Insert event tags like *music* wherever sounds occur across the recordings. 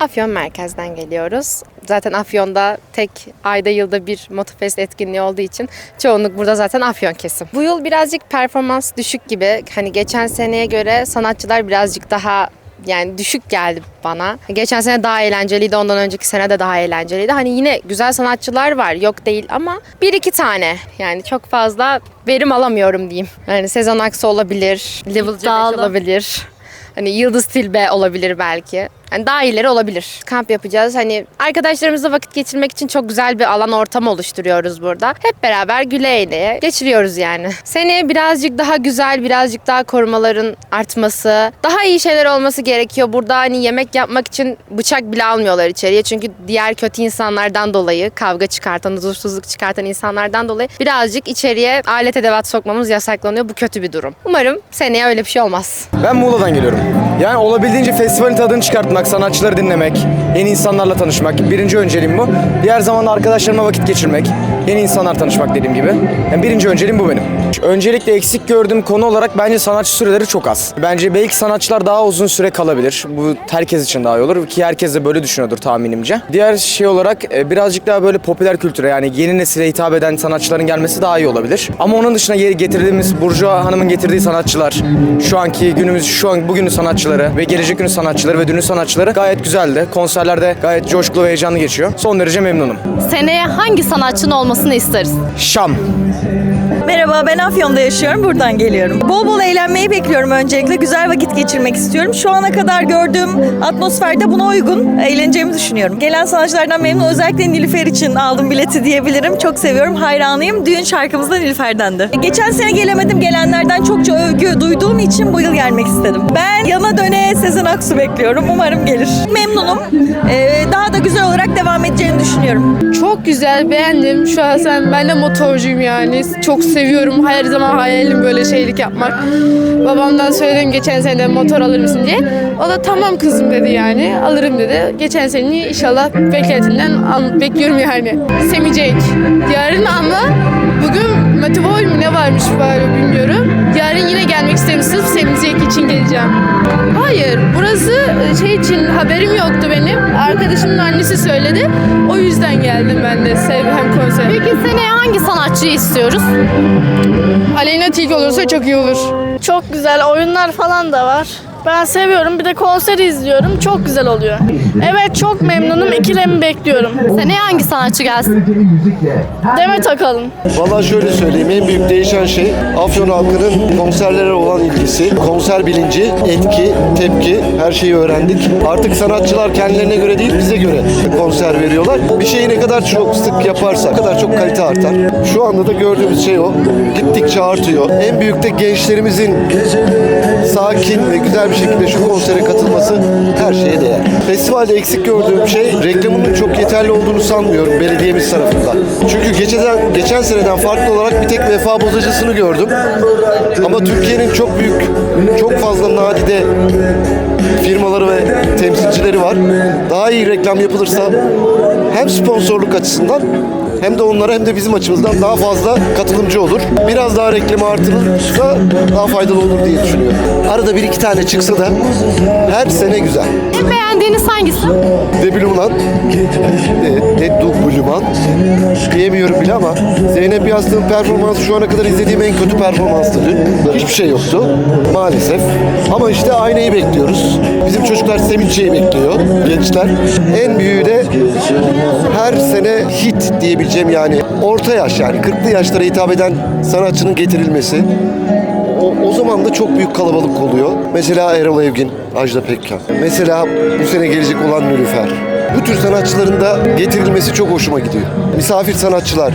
Afyon merkezden geliyoruz. Zaten Afyon'da tek ayda yılda bir Motofest etkinliği olduğu için çoğunluk burada zaten Afyon kesim. Bu yıl birazcık performans düşük gibi. Hani geçen seneye göre sanatçılar birazcık daha yani düşük geldi bana. Geçen sene daha eğlenceliydi, ondan önceki sene de daha eğlenceliydi. Hani yine güzel sanatçılar var, yok değil ama bir iki tane. Yani çok fazla verim alamıyorum diyeyim. Yani Sezen Aksu olabilir, Level C5 İddialı. olabilir. Hani Yıldız Tilbe olabilir belki. Hani daha iyileri olabilir. Kamp yapacağız. Hani arkadaşlarımızla vakit geçirmek için çok güzel bir alan ortam oluşturuyoruz burada. Hep beraber güle eğleye geçiriyoruz yani. Seneye birazcık daha güzel, birazcık daha korumaların artması, daha iyi şeyler olması gerekiyor. Burada hani yemek yapmak için bıçak bile almıyorlar içeriye. Çünkü diğer kötü insanlardan dolayı, kavga çıkartan, huzursuzluk çıkartan insanlardan dolayı birazcık içeriye alet edevat sokmamız yasaklanıyor. Bu kötü bir durum. Umarım seneye öyle bir şey olmaz. Ben Muğla'dan geliyorum. Yani olabildiğince festivalin tadını çıkartmak, sanatçıları dinlemek, yeni insanlarla tanışmak. Birinci önceliğim bu. Diğer zaman da arkadaşlarımla vakit geçirmek, yeni insanlar tanışmak dediğim gibi. Yani birinci önceliğim bu benim. Öncelikle eksik gördüğüm konu olarak bence sanatçı süreleri çok az. Bence belki sanatçılar daha uzun süre kalabilir. Bu herkes için daha iyi olur ki herkes de böyle düşünüyordur tahminimce. Diğer şey olarak e, birazcık daha böyle popüler kültüre yani yeni nesile hitap eden sanatçıların gelmesi daha iyi olabilir. Ama onun dışında getirdiğimiz Burjuva Hanım'ın getirdiği sanatçılar, şu anki günümüz, şu an bugünün sanatçıları ve gelecek günün sanatçıları ve dünün sanatçıları gayet güzeldi. Konserlerde gayet coşkulu ve heyecanlı geçiyor. Son derece memnunum. Seneye hangi sanatçının olmasını isteriz? Şam. Merhaba ben Afyon'da yaşıyorum buradan geliyorum. Bol bol eğlenmeyi bekliyorum öncelikle. Güzel vakit geçirmek istiyorum. Şu ana kadar gördüğüm atmosferde buna uygun eğleneceğimi düşünüyorum. Gelen sanatçılardan memnun. Özellikle Nilüfer için aldım bileti diyebilirim. Çok seviyorum. Hayranıyım. Düğün şarkımız da Nilüfer'dendi. Geçen sene gelemedim. Gelenlerden çokça övgü duyduğum için bu yıl gelmek istedim. Ben yana döne Sezen Aksu bekliyorum. Umarım gelir. Memnunum. Ee, daha da güzel olarak devam edeceğini düşünüyorum. Çok güzel, beğendim. Şu an sen, ben de motorcuyum yani. Çok seviyorum. Her zaman hayalim böyle şeylik yapmak. Babamdan söyledim geçen sene motor alır mısın diye. O da tamam kızım dedi yani. Alırım dedi. Geçen sene inşallah beklentinden al- bekliyorum yani. Semicek. Yarın ama bugün Metivoy mu ne varmış böyle bilmiyorum. Yarın yine gelmek isterim sırf Semicek için geleceğim. Hayır, burası şey için haberim yoktu benim. Arkadaşımın annesi söyledi. O yüzden geldim ben de Sevhem konser. Peki seneye hangi sanatçıyı istiyoruz? Aleyna Tilki olursa çok iyi olur. Çok güzel oyunlar falan da var. Ben seviyorum. Bir de konseri izliyorum. Çok güzel oluyor. Evet çok memnunum. İkilemi bekliyorum. Seneye hangi sanatçı gelsin? Demet Akalın. Vallahi şöyle söyleyeyim en büyük değişen şey Afyon halkının konserlere olan ilgisi, konser bilinci, etki, tepki her şeyi öğrendik. Artık sanatçılar kendilerine göre değil bize göre konser veriyorlar. Bir şeyi ne kadar çok sık yaparsa, o kadar çok kalite artar. Şu anda da gördüğümüz şey o. Gittikçe artıyor. En büyük de gençlerimizin sakin ve güzel bir şekilde şu konsere katılması her şeye değer. Festivalde eksik gördüğüm şey reklamının çok yeterli olduğunu sanmıyorum belediyemiz tarafından. Çünkü geçen, geçen seneden farklı olarak bir tek vefa bozacısını gördüm. Ama Türkiye'nin çok büyük, çok fazla nadide firmaları ve temsilcileri var. Daha iyi reklam yapılırsa hem sponsorluk açısından hem de onlara hem de bizim açımızdan daha fazla katılımcı olur. Biraz daha reklamı artırılırsa daha faydalı olur diye düşünüyorum. Arada bir iki tane çıksa da her sene güzel. En beğendiğiniz hangisi? Debülüman, e, de Dubülüman diyemiyorum bile ama Zeynep Yastık'ın performansı şu ana kadar izlediğim en kötü performanstı dün. Hiçbir şey yoktu maalesef. Ama işte aynayı bekliyoruz. Bizim çocuklar Sevinç'eyi bekliyor, gençler. En büyüğü de her sene hit diyebileceğim yani orta yaş yani 40'lı yaşlara hitap eden sanatçının getirilmesi. O, o zaman da çok büyük kalabalık oluyor. Mesela Erol Evgin, Ajda Pekkan. Mesela bu sene gelecek olan Nülüfer. Bu tür sanatçıların da getirilmesi çok hoşuma gidiyor. Misafir sanatçılar,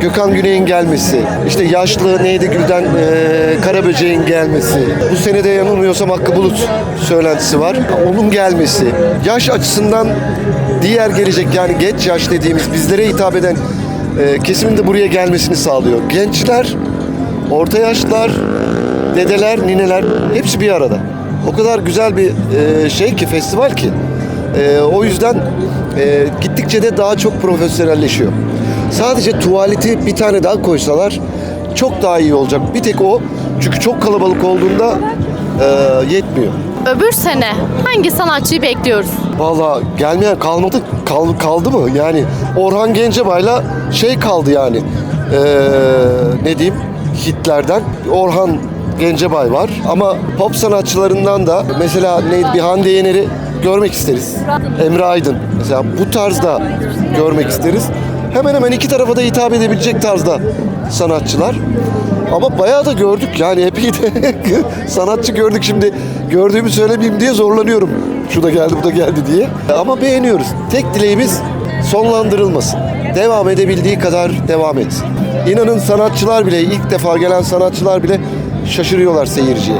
Gökhan Güney'in gelmesi, işte yaşlı neydi Gülden eee Karaböcek'in gelmesi, bu senede yanılmıyorsam Hakkı Bulut söylentisi var. Onun gelmesi, yaş açısından diğer gelecek yani geç yaş dediğimiz bizlere hitap eden eee kesimin de buraya gelmesini sağlıyor. Gençler, orta yaşlar, dedeler, nineler hepsi bir arada. O kadar güzel bir eee, şey ki festival ki. Eee, o yüzden eee, gittikçe de daha çok profesyonelleşiyor. Sadece tuvaleti bir tane daha koysalar çok daha iyi olacak. Bir tek o. Çünkü çok kalabalık olduğunda eee, yetmiyor. Öbür sene hangi sanatçıyı bekliyoruz? Valla gelmeyen kalmadı kal, kaldı mı? Yani Orhan Gencebay'la şey kaldı yani. Ee, ne diyeyim? Hitlerden Orhan Gencebay var. Ama pop sanatçılarından da mesela neydi bir Hande Yener'i görmek isteriz. Emre Aydın mesela bu tarzda görmek isteriz. Hemen hemen iki tarafa da hitap edebilecek tarzda sanatçılar. Ama bayağı da gördük yani epey de *laughs* sanatçı gördük şimdi gördüğümü söylemeyeyim diye zorlanıyorum. Şu da geldi bu da geldi diye. Ama beğeniyoruz. Tek dileğimiz sonlandırılmasın. Devam edebildiği kadar devam etsin. İnanın sanatçılar bile ilk defa gelen sanatçılar bile şaşırıyorlar seyirciye.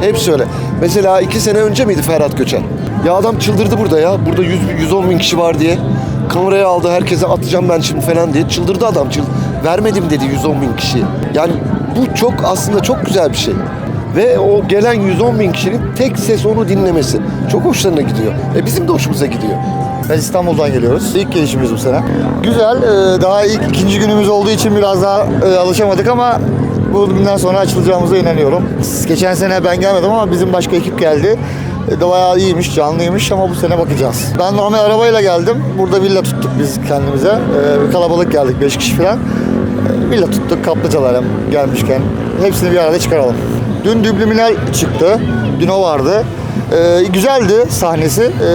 Hepsi öyle. Mesela iki sene önce miydi Ferhat Göçer? Ya adam çıldırdı burada ya. Burada 100, 110 bin kişi var diye. Kameraya aldı herkese atacağım ben şimdi falan diye. Çıldırdı adam. Çıl Vermedim dedi 110 bin kişiye. Yani bu çok aslında çok güzel bir şey. Ve o gelen 110 bin kişinin tek ses onu dinlemesi. Çok hoşlarına gidiyor. E bizim de hoşumuza gidiyor. Biz İstanbul'dan geliyoruz. İlk gelişimiz bu sene. Güzel. e, Daha ilk ikinci günümüz olduğu için biraz daha e, alışamadık ama bugünden sonra açılacağımıza inanıyorum. Geçen sene ben gelmedim ama bizim başka ekip geldi. E, bayağı iyiymiş, canlıymış ama bu sene bakacağız. Ben normal arabayla geldim. Burada villa tuttuk biz kendimize. E, Kalabalık geldik, 5 kişi falan. Villa tuttuk, kaplıcalara gelmişken. Hepsini bir arada çıkaralım. Dün Dübliminal çıktı. Dün o vardı. E, güzeldi sahnesi. E,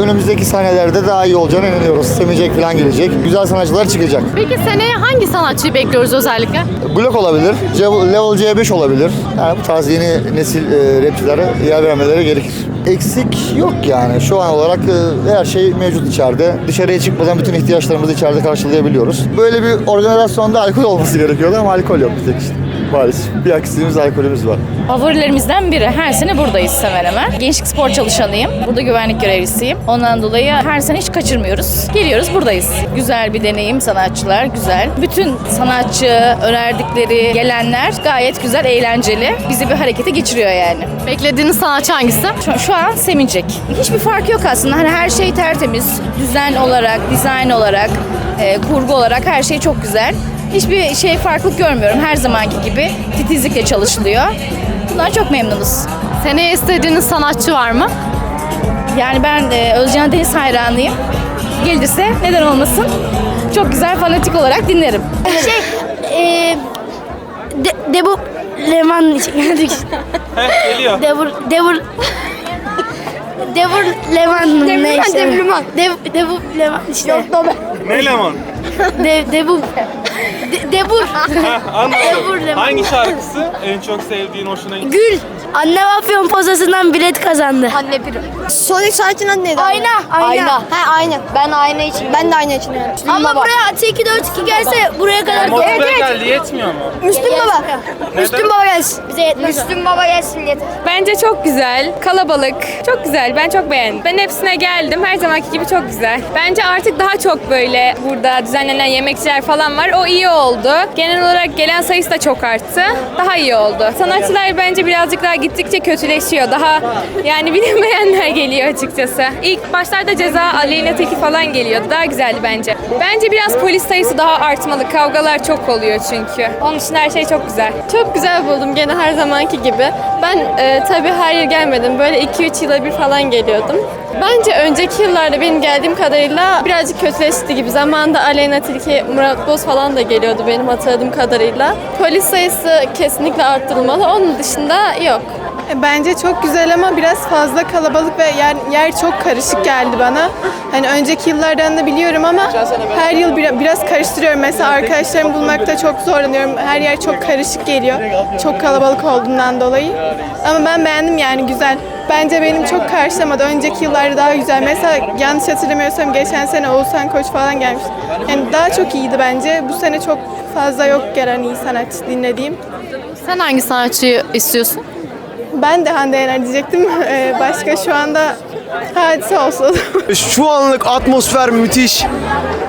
Önümüzdeki sahnelerde daha iyi olacağına inanıyoruz. Semicek falan gelecek. Güzel sanatçılar çıkacak. Peki seneye hangi sanatçıyı bekliyoruz özellikle? Blok olabilir, Level C5 olabilir. Yani bu tarz yeni nesil e, rapçilere yer vermeleri gerekir. Eksik yok yani. Şu an olarak e, her şey mevcut içeride. Dışarıya çıkmadan bütün ihtiyaçlarımızı içeride karşılayabiliyoruz. Böyle bir organizasyonda alkol olması gerekiyordu ama alkol yok bir tek işte. Maalesef. Bir aksiğimiz alkolümüz var. Favorilerimizden biri. Her sene buradayız hemen hemen. Gençlik spor çalışanıyım. Burada güvenlik görevlisiyim. Ondan dolayı her sene hiç kaçırmıyoruz. Geliyoruz buradayız. Güzel bir deneyim sanatçılar güzel. Bütün sanatçı önerdikleri gelenler gayet güzel, eğlenceli. Bizi bir harekete geçiriyor yani. Beklediğiniz sanatçı hangisi? Şu, şu an Semincek. Hiçbir fark yok aslında. Hani her şey tertemiz. Düzen olarak, dizayn olarak, e, kurgu olarak her şey çok güzel. Hiçbir şey farklılık görmüyorum. Her zamanki gibi titizlikle çalışılıyor. Bundan çok memnunuz. Seneye istediğiniz sanatçı var mı? Yani ben e, Özcan Deniz hayranıyım. Gelirse neden olmasın? Çok güzel fanatik olarak dinlerim. Şey, e, de, Debu Leman. Geliyor. Devur, Devur, Devur Leman mı ne işte? Dev, Devu Leman işte. Yok Ne lemon? De, Debu, de, Debur, Anladım. Devur Leman. Hangi şarkısı en çok sevdiğin, hoşuna gitti? Gül. Anne Afyon posasından bilet kazandı. Anne bir. Sonic sanatçının adı neydi? Ayna. Ayna. Ha ayna. Ben ayna için. Ben de ayna için. Yani. Ama buraya Atı 2 4 2 gelse buraya kadar. Motive geldi, yetmiyor mu? Müslüm Baba. Müslüm Baba gelsin. Bize yetmez. Müslüm Baba gelsin yeter. Bence çok güzel, kalabalık, çok güzel. Ben çok beğendim. Ben hepsine geldim. Her zamanki gibi çok güzel. Bence artık daha çok böyle burada düzenlenen yemekçiler falan var. O iyi oldu. Genel olarak gelen sayısı da çok arttı. Daha iyi oldu. Sanatçılar bence birazcık daha gittikçe kötüleşiyor. Daha yani *laughs* bilinmeyenler geliyor açıkçası. İlk başlarda ceza Aleyna Teki falan geliyordu. Daha güzeldi bence. Bence biraz polis sayısı daha artmalı. Kavgalar çok oluyor çünkü. Onun için her şey çok güzel. Çok güzel buldum gene her zamanki gibi. Ben e, tabii her yıl gelmedim. Böyle 2-3 yıla bir falan geliyordum. Bence önceki yıllarda benim geldiğim kadarıyla birazcık kötüleşti gibi. Zamanında Aleyna Tilki, Murat Boz falan da geliyordu benim hatırladığım kadarıyla. Polis sayısı kesinlikle arttırılmalı. Onun dışında yok. Bence çok güzel ama biraz fazla kalabalık ve yer, yer çok karışık geldi bana. Hani önceki yıllardan da biliyorum ama her yıl bir- biraz karıştırıyorum. Mesela arkadaşlarımı bulmakta çok zorlanıyorum. Her yer çok karışık geliyor. Çok kalabalık olduğundan dolayı. Ama ben beğendim yani güzel. Bence benim çok karşılamadı. Önceki yıllarda daha güzel. Mesela yanlış hatırlamıyorsam geçen sene Oğuzhan Koç falan gelmiş. Yani daha çok iyiydi bence. Bu sene çok fazla yok gelen iyi sanatçı dinlediğim. Sen hangi sanatçıyı istiyorsun? Ben de Hande Yener diyecektim. *laughs* Ee, başka şu anda hadise olsun. *laughs* Şu anlık atmosfer müthiş.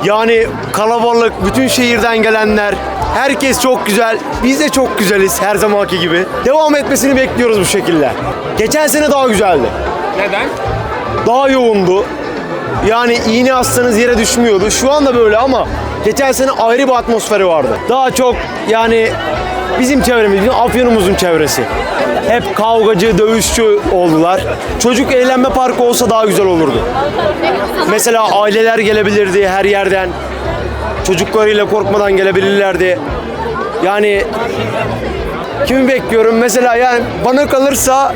Yani kalabalık, bütün şehirden gelenler. Herkes çok güzel. Biz de çok güzeliz her zamanki gibi. Devam etmesini bekliyoruz bu şekilde. Geçen sene daha güzeldi. Neden? Daha yoğundu. Yani iğne assanız yere düşmüyordu. Şu anda böyle ama geçen sene ayrı bir atmosferi vardı. Daha çok yani bizim çevremiz, bizim Afyon'umuzun çevresi. Hep kavgacı, dövüşçü oldular. Çocuk eğlenme parkı olsa daha güzel olurdu. Mesela aileler gelebilirdi her yerden. Çocuklarıyla korkmadan gelebilirlerdi. Yani kimi bekliyorum? Mesela yani bana kalırsa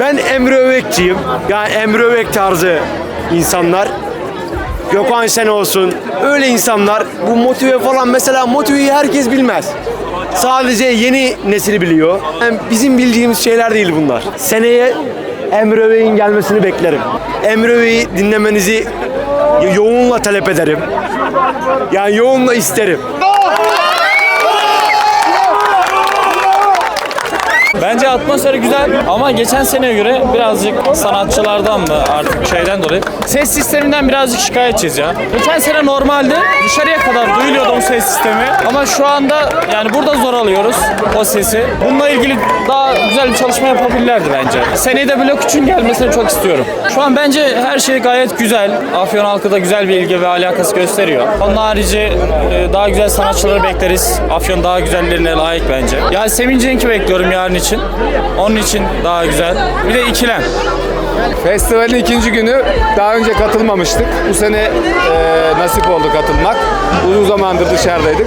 ben Emre Övekçiyim. Yani Emre Övek tarzı insanlar. Gökhan Sen olsun. Öyle insanlar bu motive falan mesela motiveyi herkes bilmez. Sadece yeni nesil biliyor. Yani bizim bildiğimiz şeyler değil bunlar. Seneye Emre Övek'in gelmesini beklerim. Emre Övek'i dinlemenizi yoğunla talep ederim. Yani yoğunla isterim. Bence atmosferi güzel ama geçen seneye göre birazcık sanatçılardan mı artık şeyden dolayı ses sisteminden birazcık şikayetçiyiz ya. Geçen sene normalde dışarıya kadar duyuluyordu o ses sistemi ama şu anda yani burada zor alıyoruz o sesi. Bununla ilgili daha güzel bir çalışma yapabilirlerdi bence. Seneye de blok için gelmesini çok istiyorum. Şu an bence her şey gayet güzel. Afyon halkı da güzel bir ilgi ve alakası gösteriyor. Onun harici e, daha güzel sanatçıları bekleriz. Afyon daha güzellerine layık bence. Yani Sevinç'inki bekliyorum yarın için. Onun için daha güzel. Bir de ikilem. Festivalin ikinci günü daha önce katılmamıştık. Bu sene e, nasip oldu katılmak. Uzun zamandır dışarıdaydık.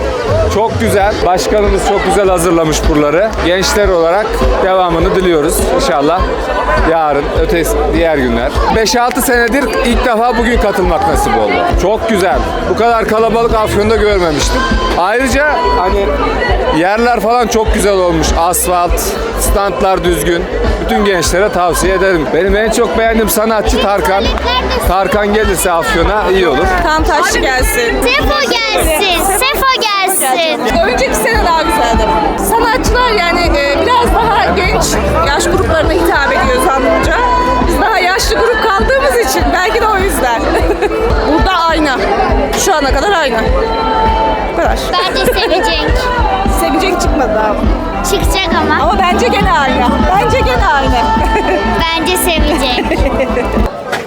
Çok güzel. Başkanımız çok güzel hazırlamış buraları. Gençler olarak devamını diliyoruz inşallah. Yarın, ötesi diğer günler. 5-6 senedir ilk defa bugün katılmak nasip oldu. Çok güzel. Bu kadar kalabalık Afyon'da görmemiştim. Ayrıca hani yerler falan çok güzel olmuş. Asfalt, standlar düzgün. Bütün gençlere tavsiye ederim. Benim en çok beğendiğim sanatçı Tarkan. Tarkan gelirse Afyon'a iyi olur. Tam taşlı gelsin. Sefo gelsin. Sefo gelsin. Önceki sene daha güzeldi. Sanatçılar yani e, biraz daha genç yaş gruplarına hitap ediyor zannımca. Biz daha yaşlı grup kaldığımız için belki de o yüzden. *laughs* Burada aynı. Şu ana kadar aynı. Bu kadar. Bence sevecek. Sevecek çıkmadı daha. Çıkacak ama. Ama bence gene aynı. Bence gene aynı. *laughs* Bence sevecek.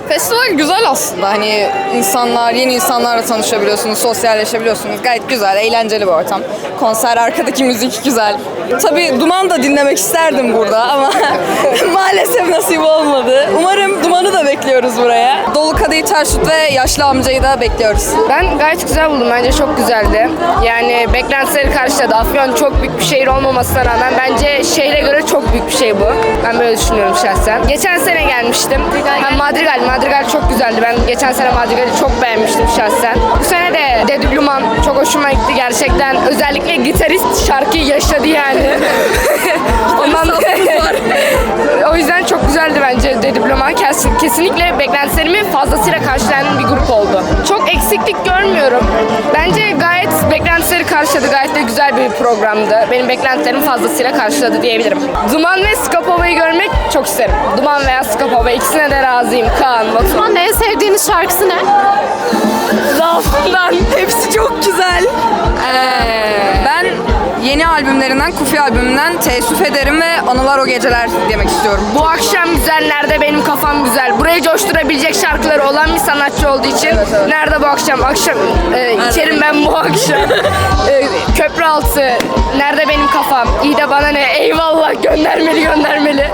Festival güzel aslında. Hani insanlar, yeni insanlarla tanışabiliyorsunuz, sosyalleşebiliyorsunuz. Gayet güzel, eğlenceli bir ortam. Konser, arkadaki müzik güzel. Tabii Duman da dinlemek isterdim burada ama *laughs* maalesef nasip olmadı. Umarım Duman'ı da bekliyoruz buraya. Dolu Kadehi Terşut ve Yaşlı Amcayı da bekliyoruz. Ben gayet güzel buldum. Bence çok güzeldi. Yani beklentileri karşıladı. Afyon çok büyük bir şehir olmamasına rağmen bence şehre göre çok büyük bir şey bu. Ben böyle düşünüyorum şahsen. Geçen sene gelmiştim. Ben Madrigal. Madrigal çok güzeldi. Ben geçen sene Madrigal'i çok beğenmiştim şahsen. Bu sene de Dedüblüman çok hoşuma gitti gerçekten. Özellikle gitarist şarkıyı yaşadı yani. *laughs* *laughs* Ondan o yüzden çok güzeldi bence Dedüblüman. Kesin, kesinlikle beklentilerimi fazlasıyla karşılayan bir grup oldu. Çok eksiklik görmüyorum. Bence gayet beklentileri karşıladı. Gayet de güzel bir programdı. Benim beklentilerimi fazlasıyla karşıladı diyebilirim. Duman ve Skapova'yı görmek çok isterim. Duman veya Skapova ikisine de razıyım. Kaan, Batu. Duman'ın en sevdiğiniz şarkısı ne? Zaafından hepsi çok güzel. ben yeni albümlerinden, Kufi albümünden teessüf ederim ve Anılar O Geceler demek istiyorum. Bu akşam güzel, nerede benim kafam güzel. Burayı coşturabilecek şarkıları olan bir sanatçı olduğu için nerede bu akşam? Akşam e, içerim ben bu akşam. *laughs* E, köprü altı, nerede benim kafam? İyi de bana ne? Eyvallah göndermeli göndermeli.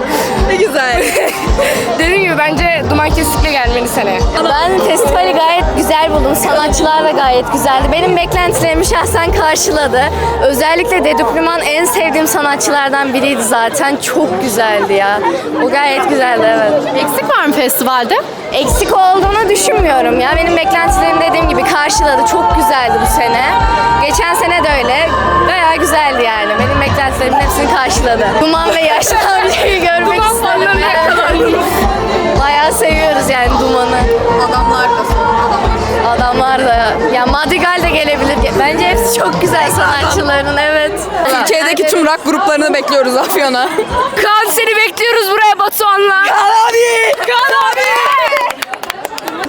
Ne güzel. *laughs* *laughs* Dediğim gibi bence Duman kesinlikle gelmeli seneye. Ben festivali gayet güzel buldum. Sanatçılar da gayet güzeldi. Benim beklentilerimi şahsen karşıladı. Özellikle Dedüplüman en sevdiğim sanatçılardan biriydi zaten. Çok güzeldi ya. O gayet güzeldi evet. Eksik var mı festivalde? Eksik olduğunu düşünmüyorum ya. Benim beklentilerim dediğim gibi karşıladı. Çok güzeldi bu sene. Geçen sene de öyle. Bayağı güzeldi yani. Benim beklentilerimin hepsini karşıladı. Duman ve yaşlı *laughs* Ya Madrigal de gelebilir. Bence hepsi çok güzel sanatçıların evet. Türkiye'deki tüm rock gruplarını bekliyoruz Afyon'a. Kaan seni bekliyoruz buraya Batuhan'la. Kaan abi! Kaan abi!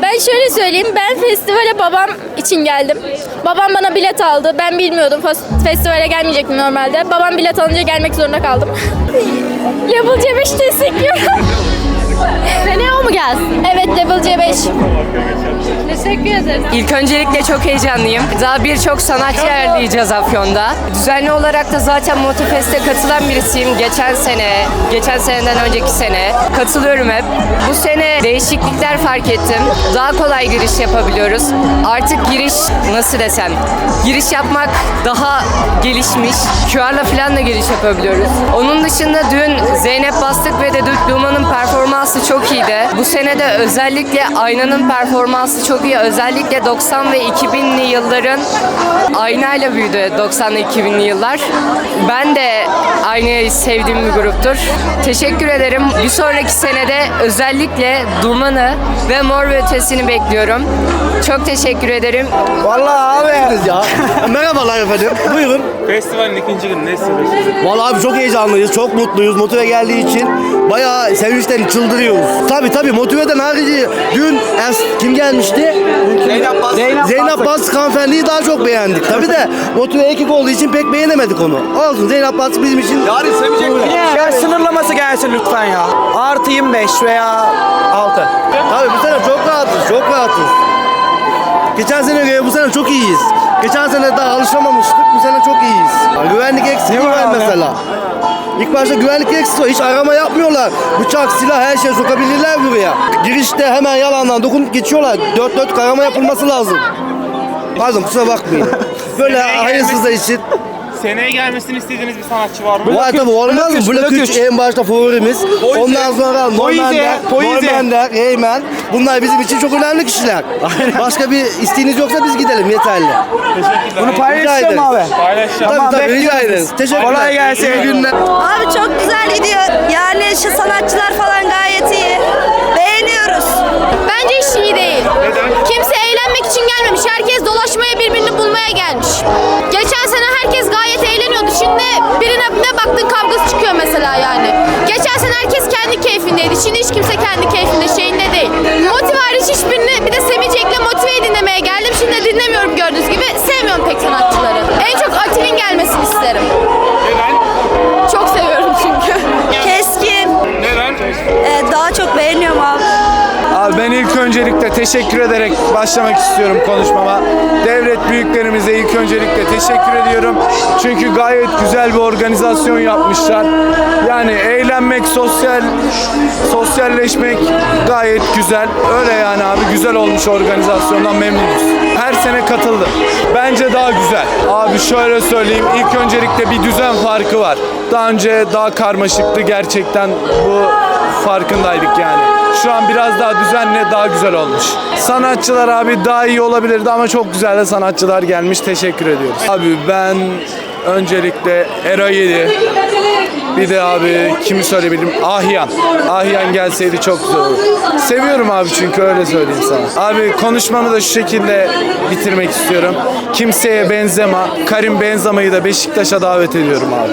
Ben şöyle söyleyeyim. Ben festivale babam için geldim. Babam bana bilet aldı. Ben bilmiyordum. Fes- Festivale gelmeyecektim normalde. Babam bilet alınca gelmek zorunda kaldım. *laughs* Level C5 destekliyorum. Seneye o mu gelsin? Evet Level C5. Teşekkür ederim. İlk öncelikle çok heyecanlıyım. Daha birçok sanatçı ağırlayacağız Afyon'da. Düzenli olarak da zaten Motifest'e katılan birisiyim. Geçen sene, geçen seneden önceki sene katılıyorum hep. Bu sene değişiklikler fark ettim. Daha kolay giriş yapabiliyoruz. Artık giriş nasıl desem, giriş yapmak daha gelişmiş. QR'la falan da giriş yapabiliyoruz. Onun dışında dün Zeynep Bastık ve Dedük Duman'ın performansı çok iyiydi. Bu sene de özellikle Ayna'nın performansı çok iyi. Özellikle 90 ve 2000'li yılların Ayna'yla büyüdü 90 ve 2000'li yıllar. Ben de Ayna'yı sevdiğim bir gruptur. Teşekkür ederim. Bir sonraki senede özellikle Duman'ı ve Mor ve Ötesi'ni bekliyorum. Çok teşekkür ederim. Vallahi abi. ya. *laughs* Merhabalar efendim. Buyurun. Festivalin ikinci günü ne hissediyorsunuz? Vallahi abi çok heyecanlıyız, çok mutluyuz. Motive geldiği için bayağı sevinçten çıldırıyoruz. Tabii tabii motiveden harici dün es- kim gelmişti? Zeynep Bas. Zeynep, Bas hanımefendiyi daha çok beğendik. Tabii de motive ekip olduğu için pek beğenemedik onu. Olsun Zeynep Bas bizim için. Yarın sevecek Ya sınırlaması gelsin lütfen ya. Artı 25 veya 6. Tabii bu sene çok rahatız, çok rahatız. Geçen sene göre bu sene çok iyiyiz. Geçen sene daha alışamamıştık, bu sene çok iyiyiz. Güvenlik eksikliği var mesela. İlk başta güvenlik eksikliği var. Hiç arama yapmıyorlar. Bıçak, silah her şey sokabilirler buraya. Girişte hemen yalandan dokunup geçiyorlar. Dört dört arama yapılması lazım. Pardon kusura bakmayın. Böyle hayırsızlar için. Seneye gelmesini istediğiniz bir sanatçı var mı? Tabii olmaz mı? Blok 3 en başta favorimiz. Ondan sonra Normender, Normender, Heymen. Bunlar bizim için çok önemli kişiler. Başka bir isteğiniz yoksa biz gidelim yeterli. Bunu paylaşacağım abi. Paylaşacağım. Tabii tabii rica ederiz. Teşekkürler. Kolay gelsin. İyi günler. Abi çok güzel gidiyor. Yani şu sanatçılar falan gayet iyi. Beğeniyoruz. Bence iş iyi değil. Kimse eğlenmek için gelmemiş. Herkes dolaşmaya bulmaya gelmiş. Geçen sene herkes gayet eğleniyordu. Şimdi birine ne baktın kavgası çıkıyor mesela yani. Geçen sene herkes kendi keyfindeydi. Şimdi hiç kimse kendi keyfinde şeyinde değil. Motive hariç hiçbirini teşekkür ederek başlamak istiyorum konuşmama. Devlet büyüklerimize ilk öncelikle teşekkür ediyorum. Çünkü gayet güzel bir organizasyon yapmışlar. Yani eğlenmek, sosyal sosyalleşmek gayet güzel. Öyle yani abi güzel olmuş organizasyondan memnunuz. Her sene katıldım. Bence daha güzel. Abi şöyle söyleyeyim. ilk öncelikle bir düzen farkı var. Daha önce daha karmaşıktı gerçekten bu farkındaydık yani. Şu an biraz daha düzenli, daha güzel olmuş. Sanatçılar abi daha iyi olabilirdi ama çok güzel de sanatçılar gelmiş. Teşekkür ediyoruz. Abi ben öncelikle Era 7, bir de abi kimi söyleyebilirim? Ahyan. Ahyan gelseydi çok güzel olur. Seviyorum abi çünkü öyle söyleyeyim sana. Abi konuşmamı da şu şekilde bitirmek istiyorum. Kimseye benzema. Karim Benzema'yı da Beşiktaş'a davet ediyorum abi.